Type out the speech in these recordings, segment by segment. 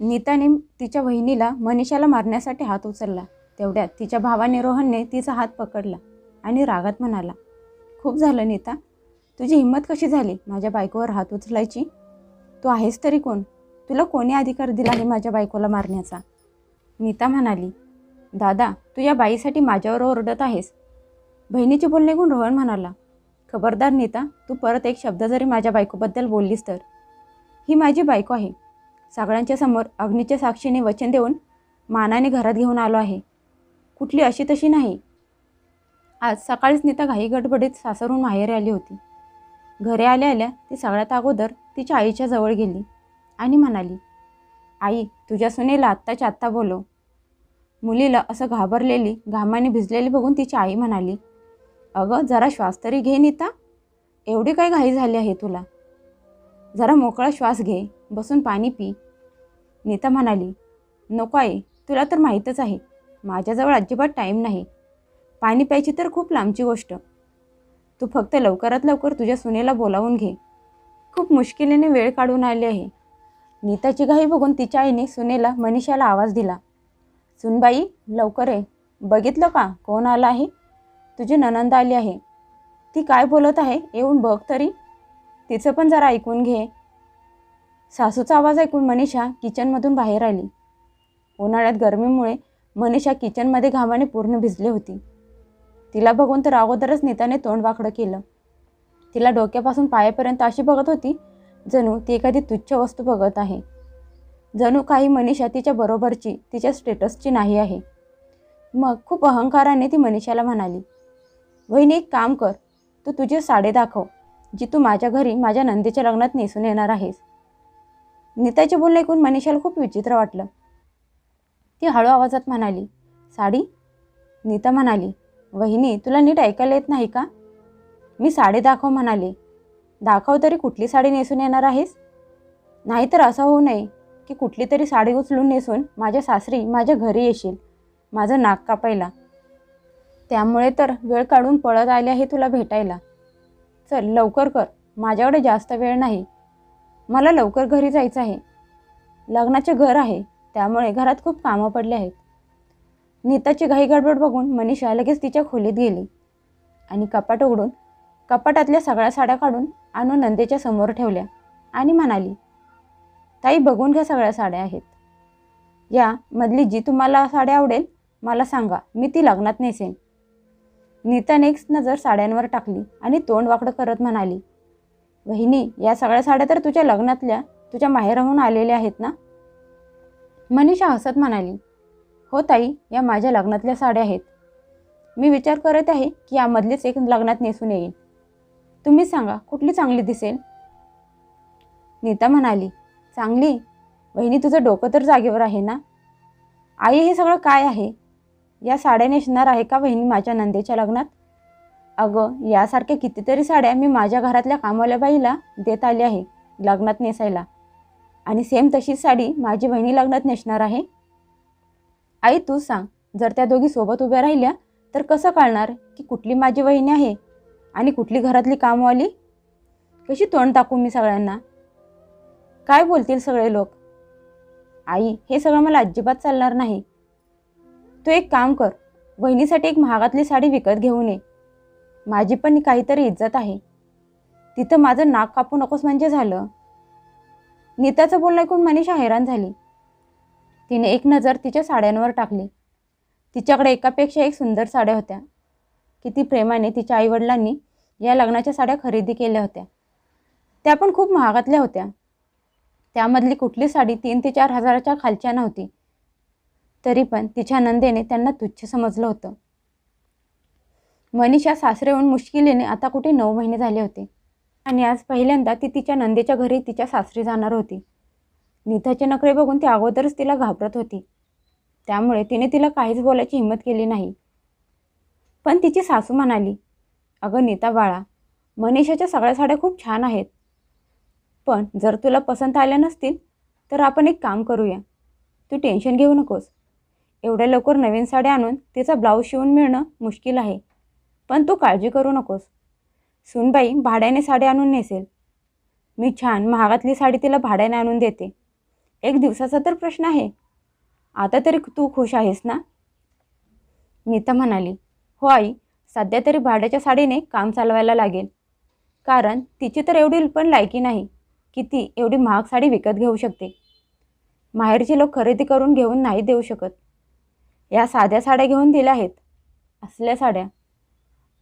नीताने तिच्या बहिणीला मनीषाला मारण्यासाठी हात उचलला. तेवढ्यात तिच्या भावाने रोहनने तिचा हात पकडला आणि रागात म्हणाला खूप झालं नीता. तुझी हिंमत कशी झाली माझ्या बायकोवर हात उचलायची? तू आहेस तरी कोण? तुला कोणी अधिकार दिला आहे माझ्या बायकोला मारण्याचा? नीता म्हणाली दादा तू या बाईसाठी माझ्यावर ओरडत आहेस. बहिणीचे बोलणे ऐकून रोहन म्हणाला खबरदार नीता तू परत एक शब्द जरी माझ्या बायकोबद्दल बोललीस तर. ही माझी बायको आहे. सगळ्यांच्या समोर अग्नीच्या साक्षीने वचन देऊन मानाने घरात घेऊन आलो आहे. कुठली अशी तशी नाही. आज सकाळीच नीता घाई गडबडीत सासरून माहेरी आली होती. घरी आल्या आल्या ती सगळ्यात अगोदर तिच्या आईच्या जवळ गेली आणि म्हणाली आई तुझ्या सुनेला आत्ताच्या आत्ता बोलव. मुलीला असं घाबरलेली घामाने भिजलेली बघून तिची आई म्हणाली अगं जरा श्वास तरी घे नीता. एवढी काय घाई झाली आहे तुला? जरा मोकळा श्वास घे बसून पाणी पी. नीता म्हणाली नको आहे तुला तर माहीतच आहे माझ्याजवळ अजिबात टाईम नाही. पाणी प्यायची तर खूप लांबची गोष्ट. तू फक्त लवकरात लवकर तुझ्या सुनेला बोलावून घे. खूप मुश्किलीने वेळ काढून आली आहे. नीताची घाई बघून तिच्या आईने सुनेला मनीषाला आवाज दिला सुनबाई लवकर आहे बघितलं का? कोण आला आहे? तुझी ननंद आली आहे. ती काय बोलत आहे? येऊन बघ तरी. तिचं पण जरा ऐकून घे. सासूचा आवाज ऐकून मनीषा किचनमधून बाहेर आली. उन्हाळ्यात गरमीमुळे मनीषा किचनमध्ये घामाने पूर्ण भिजली होती. तिला बघून तर अगोदरच नीताने तोंड वाकडं केलं. तिला डोक्यापासून पायापर्यंत अशी बघत होती जणू ती एखादी तुच्छ वस्तू बघत आहे. जणू काही मनीषा तिच्या बरोबरची तिच्या स्टेटसची नाही आहे. मग खूप अहंकाराने ती मनीषाला म्हणाली वहिनी एक काम कर तू तुझी साडे दाखव. जी तू माझ्या घरी माझ्या नंदीच्या लग्नात नेसून येणार आहेस. नीताचे बोलणे ऐकून मनीषाला खूप विचित्र वाटलं. ती हळू आवाजात म्हणाली साडी? नीता म्हणाली वहिनी तुला नीट ऐकायला येत नाही का? मी साडी दाखव म्हणाले दाखव तरी कुठली साडी नेसून येणार आहेस? नाहीतर असं होऊ नये की कुठली तरी साडी उचलून नेसून माझ्या सासरी माझ्या घरी येशील माझं नाक कापायला. त्यामुळे तर वेळ काढून पळत आले आहे तुला भेटायला. चल लवकर कर. माझ्याकडे जास्त वेळ नाही. मला लवकर घरी जायचं आहे. लग्नाचे घर आहे. त्यामुळे घरात खूप कामं पडले आहेत. नीताची घाई गडबड बघून मनीषा लगेच तिच्या खोलीत गेली. आणि कपाट उघडून कपाटातल्या सगळ्या साड्या काढून आणून नंदेच्या समोर ठेवल्या आणि म्हणाली ताई बघून घ्या सगळ्या साड्या आहेत. या मधली जी तुम्हाला साड्या आवडेल मला सांगा. मी ती लग्नात नेसेन. नीताने एक नजर साड्यांवर टाकली आणि तोंड वाकडं करत म्हणाली वहिनी या सगळ्या साड्या तर तुझ्या लग्नातल्या तुझ्या माहेराहून आलेल्या आहेत ना? मनीषा हसत म्हणाली हो ताई या माझ्या लग्नातल्या साड्या आहेत. मी विचार करत आहे की यामधलीच एक लग्नात नेसून येईल तुम्ही सांगा कुठली चांगली दिसेल? नीता म्हणाली चांगली? वहिनी तुझं डोकं तर जागेवर आहे ना? आई हे सगळं काय आहे? या साड्या नेसणार आहे का बहिणी माझ्या नंदेच्या लग्नात? अगं यासारख्या कितीतरी साड्या मी माझ्या घरातल्या कामवाल्या बाईला देत आली आहे लग्नात नेसायला. आणि सेम तशीच साडी माझी बहिणी लग्नात नेसणार आहे? आई तू सांग जर त्या दोघी सोबत उभ्या राहिल्या तर कसं कळणार की कुठली माझी वहिनी आहे आणि कुठली घरातली कामवाली? कशी तोंड टाकू मी सगळ्यांना? काय बोलतील सगळे लोक? आई हे सगळं मला अजिबात चालणार नाही. तू एक काम कर बहिणीसाठी एक महागातली साडी विकत घेऊन ये. माझी पण काहीतरी इज्जत आहे. तिथं माझं नाक कापू नकोस म्हणजे झालं. नीताचं बोलणं ऐकून मनीषा हैराण झाली. तिने एक नजर तिच्या साड्यांवर टाकली. तिच्याकडे एकापेक्षा एक सुंदर साड्या होत्या. किती प्रेमाने तिच्या आईवडिलांनी या लग्नाच्या साड्या खरेदी केल्या होत्या. त्या पण खूप महागातल्या होत्या. त्यामधली कुठली साडी तीन ते चार हजाराच्या खालच्या नव्हती. तरी पण तिच्या नंदेने त्यांना तुच्छ समजलं होतं. मनीषा सासरे येऊन मुश्किलीने आता कुठे नऊ महिने झाले होते. आणि आज पहिल्यांदा ती तिच्या नंदेच्या घरी तिच्या सासरी जाणार होती. नीताचे नखरे बघून ती अगोदरच तिला घाबरत होती. त्यामुळे तिने तिला काहीच बोलायची हिंमत केली नाही. पण तिची सासू म्हणाली अगं नीता बाळा मनीषाच्या सगळ्या साड्या खूप छान आहेत. पण जर तुला पसंत आल्या नसतील तर आपण एक काम करूया. तू टेन्शन घेऊ नकोस. एवढ्या लवकर नवीन साड्या आणून तिचा ब्लाऊज शिवून मिळणं मुश्किल आहे. पण तू काळजी करू नकोस. सुनबाई भाड्याने साडी आणून नेसेल. मी छान महागातली साडी तिला भाड्याने आणून देते. एक दिवसाचा तर प्रश्न आहे. आता तरी तू खुश आहेस ना? नीता म्हणाली. हो आई सध्या तरी भाड्याच्या साडीने काम चालवायला लागेल. कारण तिची तर एवढी पण लायकी नाही की ती एवढी महाग साडी विकत घेऊ शकते. माहेरचे लोक खरेदी करून घेऊन नाही देऊ शकत. या साध्या साड्या घेऊन दिल्या आहेत. असल्या साड्या.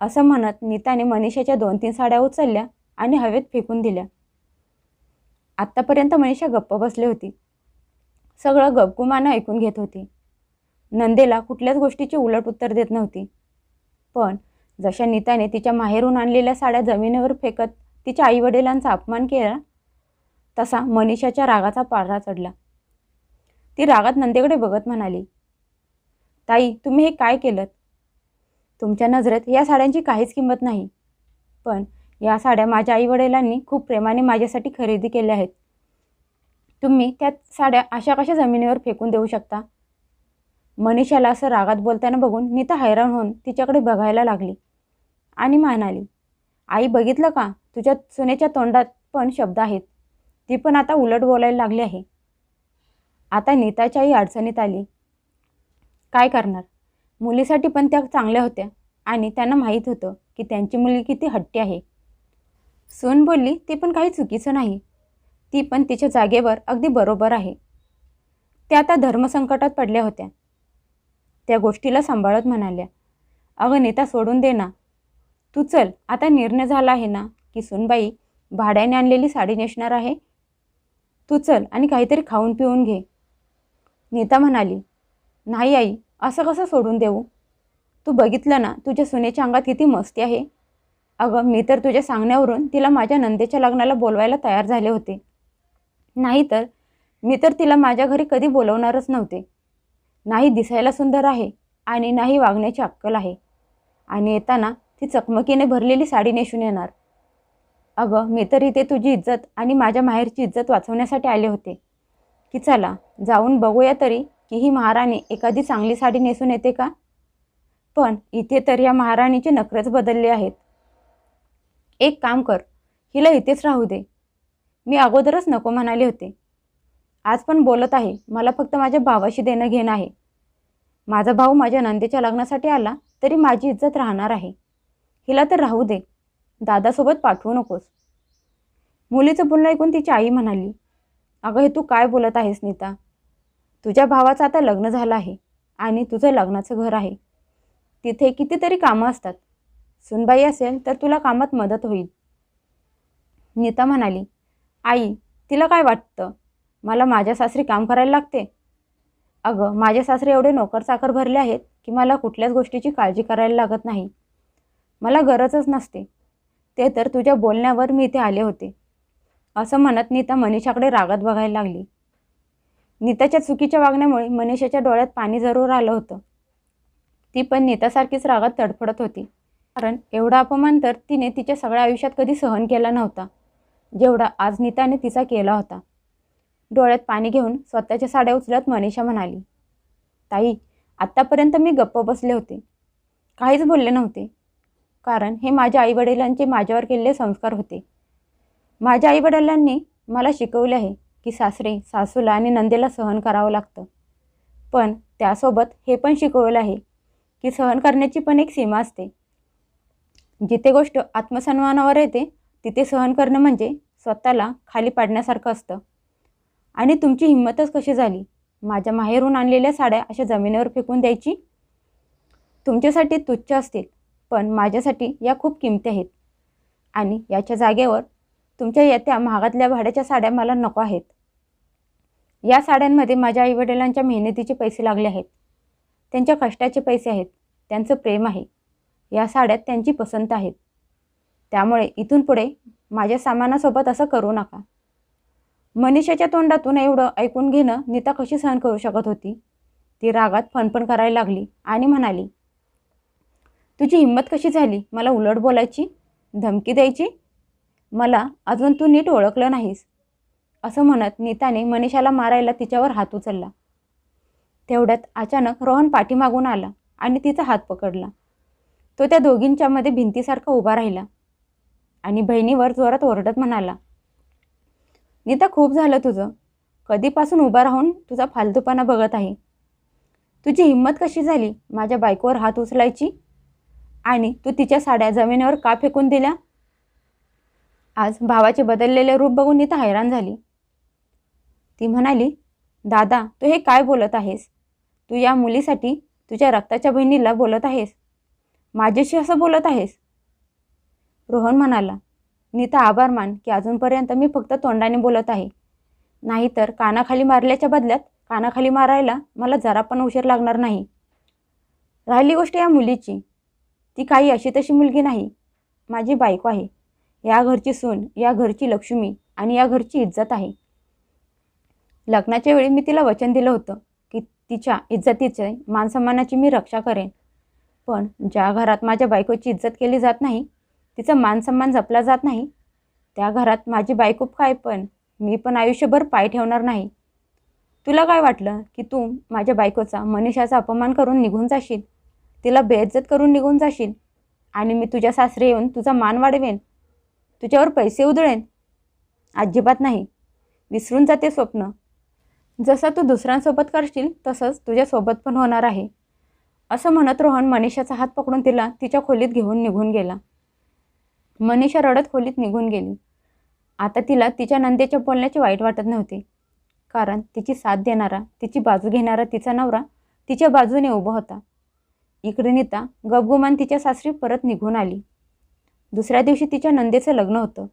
असं म्हणत नीताने मनीषाच्या दोन तीन साड्या उचलल्या आणि हवेत फेकून दिल्या. आत्तापर्यंत मनीषा गप्प बसली होती. सगळं गपगुमानं ऐकून घेत होती. नंदेला कुठल्याच गोष्टीची उलट उत्तर देत नव्हती. पण जशा नीताने तिच्या माहेरून आणलेल्या साड्या जमिनीवर फेकत तिच्या आईवडिलांचा अपमान केला तसा मनीषाच्या रागाचा पारा चढला. ती रागात नंदेकडे बघत म्हणाली ताई तुम्ही हे काय केलं तुमच्या नजरेत या साड्यांची काहीच किंमत नाही. पण या साड्या माझ्या आईवडिलांनी खूप प्रेमाने माझ्यासाठी खरेदी केल्या आहेत. तुम्ही त्या साड्या अशा कशा जमिनीवर फेकून देऊ शकता? मनीषाला असं रागात बोलताना बघून नीता हैराण होऊन तिच्याकडे बघायला लागली आणि म्हणाली आई बघितलं का? तुझ्या सुनेच्या तोंडात पण शब्द आहेत. ती पण आता उलट बोलायला लागली आहे. आता नीताच्या आई अडचणीत आली. काय करणार? मुलीसाठी पण त्या चांगल्या होत्या. आणि त्यांना माहीत होतं की त्यांची मुलगी किती हट्टी आहे. सून बोलली ते पण काही चुकीचं नाही. ती पण तिच्या जागेवर अगदी बरोबर आहे. त्या आता धर्मसंकटात पडल्या होत्या. त्या गोष्टीला सांभाळत म्हणाल्या अगं नेता सोडून दे ना. तू चल आता निर्णय झाला आहे ना की सुनबाई भाड्याने आणलेली साडी नेसणार आहे? तू चल आणि काहीतरी खाऊन पिऊन घे. नेता म्हणाली नाही आई असं कसं सोडून देऊ? तू बघितलं ना तुझ्या सुनेच्या अंगात किती मस्ती आहे. अगं मी तर तुझ्या सांगण्यावरून तिला माझ्या नंदेच्या लग्नाला बोलवायला तयार झाले होते. नाही तर मी तर तिला माझ्या घरी कधी बोलवणारच नव्हते. नाही दिसायला सुंदर आहे आणि नाही वागण्याची अक्कल आहे. आणि येताना ती चकमकीने भरलेली साडी नेसून येणार. अगं मी तर इथे तुझी इज्जत आणि माझ्या माहेरची इज्जत वाचवण्यासाठी आले होते. की चला जाऊन बघूया तरी की ही महाराणी एखादी चांगली साडी नेसून येते का? पण इथे तर या महाराणीचे नखरेच बदलले आहेत. एक काम कर हिला इथेच राहू दे. मी अगोदरच नको म्हणाले होते. आज पण बोलत आहे मला फक्त माझ्या भावाशी देणं घेणं आहे. माझा भाऊ माझ्या नंदेच्या लग्नासाठी आला तरी माझी इज्जत राहणार आहे. हिला तर राहू दे. दादासोबत पाठवू नकोस. मुलीचं बोलणं ऐकून तिची आई म्हणाली अगं हे तू काय बोलत आहेस नीता? तुझ्या भावाचं आता लग्न झालं आहे आणि तुझं लग्नाचं घर आहे. तिथे कितीतरी कामं असतात. सुनबाई असेल तर तुला कामात मदत होईल. नीता म्हणाली आई तिला काय वाटतं? मला माझ्या सासरी काम करायला लागते? अगं माझ्या सासरे एवढे नोकर चाकर भरले आहेत की मला कुठल्याच गोष्टीची काळजी करायला लागत नाही. मला गरजच नसते. ते तर तुझ्या बोलण्यावर मी इथे आले होते. असं म्हणत नीता मनीषाकडे रागात बघायला लागली. नीताच्या चुकीच्या वागण्यामुळे मनीषाच्या डोळ्यात पाणी जरूर आलं होतं. ती पण नीतासारखीच रागात तडफडत होती. कारण एवढा अपमान तर तिने तिच्या सगळ्या आयुष्यात कधी सहन केला नव्हता. जेवढा आज नीताने तिचा केला होता. डोळ्यात पाणी घेऊन स्वतःच्या साड्या उचलत मनीषा म्हणाली ताई आत्तापर्यंत मी गप्प बसले होते. काहीच बोलले नव्हते. कारण हे माझ्या आईवडिलांचे माझ्यावर केलेले संस्कार होते. माझ्या आईवडिलांनी मला शिकवले आहे. की सासरे सासूला आणि नंदेला सहन करावं लागतं. पण त्यासोबत हे पण शिकवलं आहे की सहन करण्याची पण एक सीमा असते. जिथे गोष्ट आत्मसन्मानावर येते तिथे सहन करणं म्हणजे स्वतःला खाली पाडण्यासारखं असतं. आणि तुमची हिंमतच कशी झाली? माझ्या माहेरून आणलेल्या साड्या अशा जमिनीवर फेकून द्यायची? तुमच्यासाठी तुच्छ असतील पण माझ्यासाठी या खूप किमती आहेत. आणि याच्या जागेवर तुमच्या येत्या महागातल्या भाड्याच्या साड्या मला नको आहेत. या साड्यांमध्ये माझ्या आईवडिलांच्या मेहनतीचे पैसे लागले आहेत. त्यांच्या कष्टाचे पैसे आहेत. त्यांचं प्रेम आहे. या साड्यात त्यांची पसंत आहेत. त्यामुळे इथून पुढे माझ्या सामानासोबत असं करू नका. मनीषाच्या तोंडातून एवढं ऐकून घेणं नीता कशी सहन करू शकत होती? ती रागात फणफण करायला लागली आणि म्हणाली तुझी हिंमत कशी झाली? मला उलट बोलायची? धमकी द्यायची? मला अजून तू नीट ओळखलं नाहीस. असं म्हणत नीताने मनीषाला मारायला तिच्यावर हात उचलला. तेवढ्यात अचानक रोहन पाठीमागून आला आणि तिचा हात पकडला. तो त्या दोघींच्यामध्ये भिंतीसारखा उभा राहिला आणि बहिणीवर जोरात ओरडत म्हणाला नीता खूप झालं तुझं. कधीपासून उभा राहून तुझा फालतूपणा बघत आहे? तुझी हिंमत कशी झाली? माझ्या बायकोवर हात उचलायची? आणि तू तिच्या साड्या जमिनीवर का फेकून दिल्या? आज भावाचे बदललेले रूप बघून नीता हैराण झाली. ती म्हणाली दादा तू हे काय बोलत आहेस? तू या मुलीसाठी तुझ्या रक्ताच्या बहिणीला बोलत आहेस? माझ्याशी असं बोलत आहेस? रोहन म्हणाला नीता आभार मान की अजूनपर्यंत मी फक्त तोंडाने बोलत आहे. नाहीतर कानाखाली मारल्याच्या बदल्यात कानाखाली मारायला मला जरा पण उशीर लागणार नाही. राहिली गोष्ट या मुलीची. ती काही अशी तशी मुलगी नाही. माझी बायको आहे. या घरची सून या घरची लक्ष्मी आणि या घरची इज्जत आहे. लग्नाच्या वेळी मी तिला वचन दिलं होतं की तिच्या इज्जतीचे मानसन्मानाची मी रक्षा करेन. पण ज्या घरात माझ्या बायकोची इज्जत केली जात नाही तिचा मानसन्मान जपला जात नाही. त्या घरात माझी बायको काय पण मी पण आयुष्यभर पाय ठेवणार नाही. तुला काय वाटलं की तू माझ्या बायकोचा मनीषाचा अपमान करून निघून जाशील? तिला बेइज्जत करून निघून जाशील? आणि मी तुझ्या सासरे येऊन तुझा मान वाढवेन? तुझ्यावर पैसे उधळेन. अजिबात नाही. विसरून जाते स्वप्न. जसं तू दुसऱ्यांसोबत करशील तसंच तुझ्यासोबत पण होणार आहे. असं म्हणत रोहन मनीषाचा हात पकडून तिला तिच्या खोलीत घेऊन निघून गेला. मनीषा रडत खोलीत निघून गेली. आता तिला तिच्या नंदेच्या बोलण्याचे वाईट वाटत नव्हते. कारण तिची साथ देणारा तिची बाजू घेणारा तिचा नवरा तिच्या बाजूने उभा होता. इकडे नीता गबगुमान तिच्या सासरी परत निघून आली. दुसऱ्या दिवशी तिच्या नंदेचं लग्न होतं.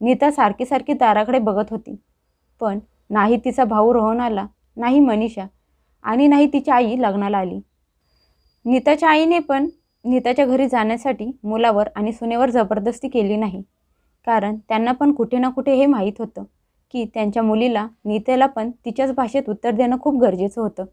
नीता सारखी सारखी दाराकडे बघत होती. पण नाही तिचा भाऊ रोहन आला नाही मनीषा आणि नाही तिची आई लग्नाला आली. नीताच्या आईने पण नीताच्या घरी जाण्यासाठी मुलावर आणि सुनेवर जबरदस्ती केली नाही. कारण त्यांना पण कुठे ना कुठे हे माहीत होतं की त्यांच्या मुलीला नीतेला पण तिच्याच भाषेत उत्तर देणं खूप गरजेचं होतं.